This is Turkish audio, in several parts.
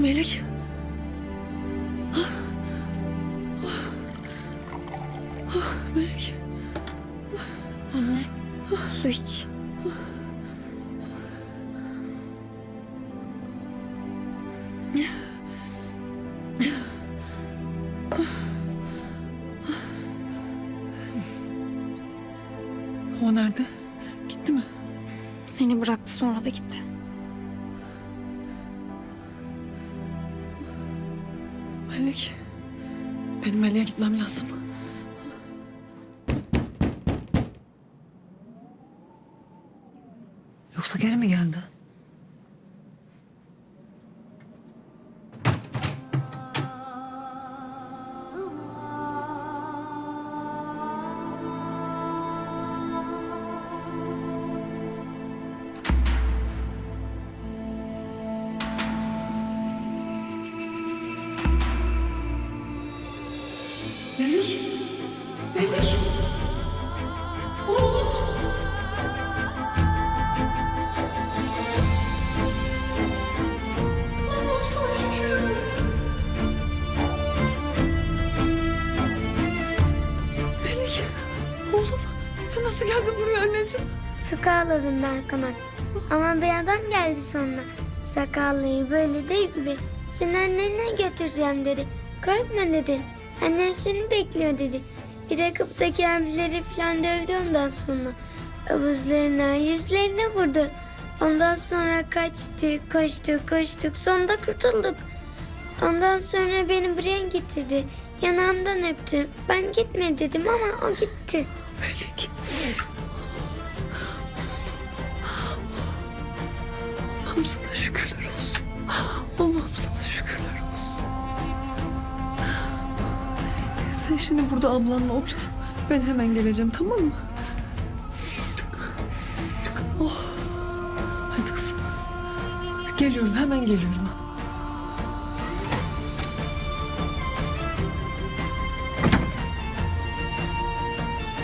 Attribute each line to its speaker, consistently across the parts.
Speaker 1: Melek. Melek.
Speaker 2: Anne, su iç.
Speaker 1: O nerede? Gitti mi?
Speaker 2: Seni bıraktı sonra da gitti.
Speaker 1: Melek. Benim Melek'e gitmem lazım. Yoksa geri mi geldi? Melek. Melek. Oğlum. Oğlum sen nasıl geldin buraya anneciğim?
Speaker 3: Çok ağladım ben kanak. Ama bir adam geldi sonra. Sakallıyı böyle değil mi? Seni annene götüreceğim dedi. Korkma dedi. Annen seni bekliyor dedi. Bir de kapıdaki abileri falan dövdü ondan sonra. Avuzlarına, yüzlerine vurdu. Ondan sonra kaçtık, koştuk, koştuk. Sonunda kurtulduk. Ondan sonra beni buraya getirdi. Yanağımdan öptü. Ben gitme dedim ama o gitti.
Speaker 1: Melek. Allah'ım sana şükürler olsun. Allah'ım sana şükürler şimdi burada ablanla otur. Ben hemen geleceğim tamam mı? Oh. Hadi kızım. Geliyorum hemen geliyorum.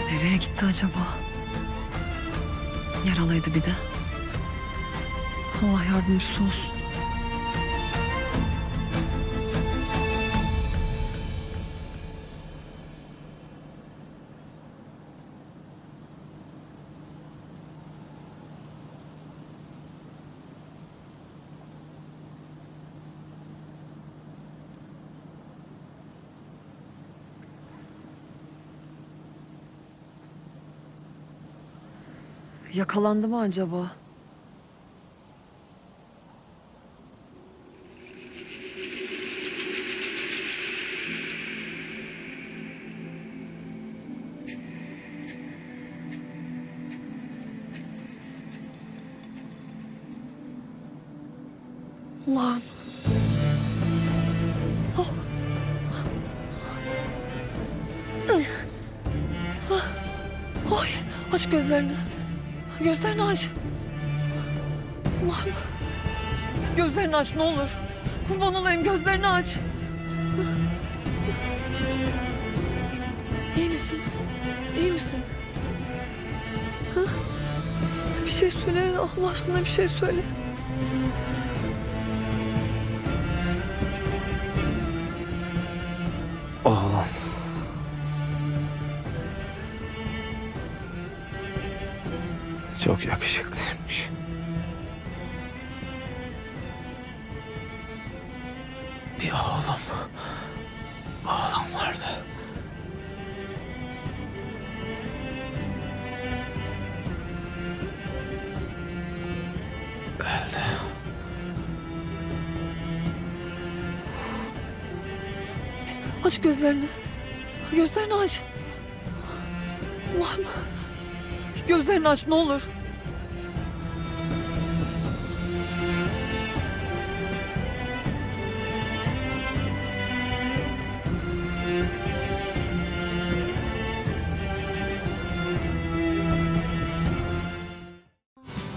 Speaker 1: Nereye gitti acaba? Yaralıydı bir de. Allah yardımcısı olsun. Yakalandı mı acaba? Allah'ım. Oh. Ah. Ay, aç gözlerini. Gözlerini aç. Allah'ım. Gözlerini aç ne olur. Kurban olayım gözlerini aç. İyi misin? İyi misin? Ha? Bir şey söyle Allah aşkına bir şey söyle.
Speaker 4: Oğlum. Çok yakışıklıymış. Bir oğlum. Oğlum vardı. Öldü.
Speaker 1: Aç gözlerini. Gözlerini aç. Allah'ım. Gözlerini aç ne olur.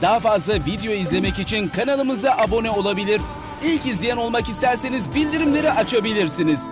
Speaker 5: Daha fazla video izlemek için kanalımıza abone olabilir. İlk izleyen olmak isterseniz bildirimleri açabilirsiniz.